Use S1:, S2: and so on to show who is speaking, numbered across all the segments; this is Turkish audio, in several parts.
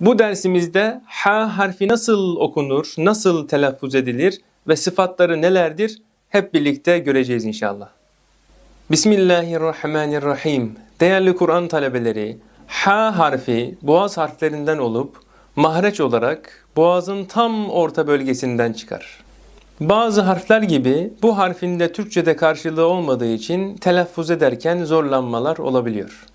S1: Bu dersimizde ha harfi nasıl okunur, nasıl telaffuz edilir ve sıfatları nelerdir hep birlikte göreceğiz inşallah. Bismillahirrahmanirrahim. Değerli Kur'an talebeleri, ha harfi boğaz harflerinden olup mahreç olarak boğazın tam orta bölgesinden çıkar. Bazı harfler gibi bu harfin de Türkçe'de karşılığı olmadığı için telaffuz ederken zorlanmalar olabiliyor.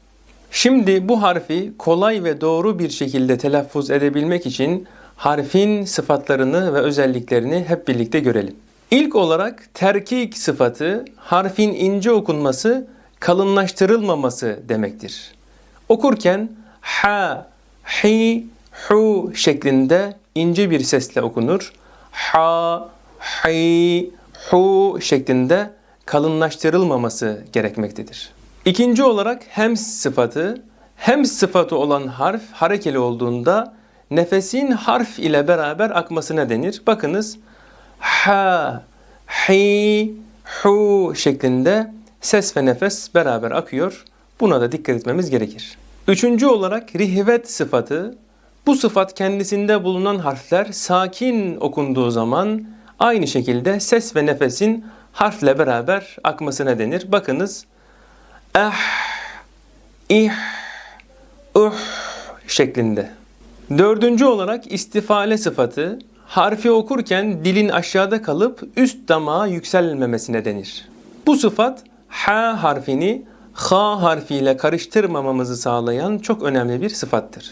S1: Şimdi bu harfi kolay ve doğru bir şekilde telaffuz edebilmek için harfin sıfatlarını ve özelliklerini hep birlikte görelim. İlk olarak terkik sıfatı harfin ince okunması, kalınlaştırılmaması demektir. Okurken ha, hi, hu şeklinde ince bir sesle okunur. Ha, hi, hu şeklinde kalınlaştırılmaması gerekmektedir. İkinci olarak hems sıfatı, hems sıfatı olan harf harekeli olduğunda nefesin harf ile beraber akmasına denir. Bakınız ha, hi, hu şeklinde ses ve nefes beraber akıyor. Buna da dikkat etmemiz gerekir. Üçüncü olarak rihvet sıfatı. Bu sıfat kendisinde bulunan harfler sakin okunduğu zaman aynı şekilde ses ve nefesin harfle beraber akmasına denir. Bakınız eh, ih, uh şeklinde. Dördüncü olarak istifale sıfatı harfi okurken dilin aşağıda kalıp üst damağa yükselmemesine denir. Bu sıfat ha harfini ha harfiyle karıştırmamamızı sağlayan çok önemli bir sıfattır.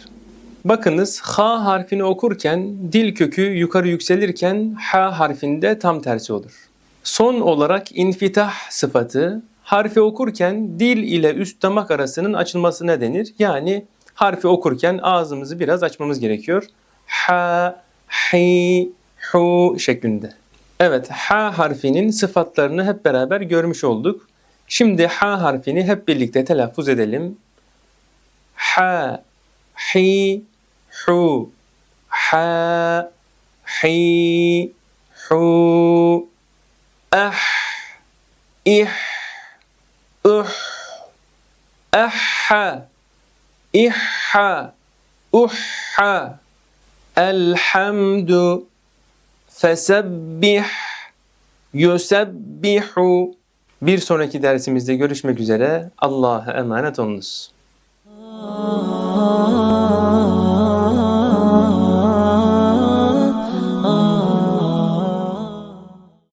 S1: Bakınız ha harfini okurken dil kökü yukarı yükselirken ha harfinde tam tersi olur. Son olarak infitah sıfatı harfi okurken dil ile üst damak arasının açılmasına denir. Yani harfi okurken ağzımızı biraz açmamız gerekiyor. Ha, hi, hu şeklinde. Evet, ha harfinin sıfatlarını hep beraber görmüş olduk. Şimdi ha harfini hep birlikte telaffuz edelim. Ha, hi, hu, ha, hi, hu, ah, ih, Uh, ıh, ehha, ihha, uhha, elhamdu, fesebbih, yusebbihu. Bir sonraki dersimizde görüşmek üzere. Allah'a emanet olunuz. Aa.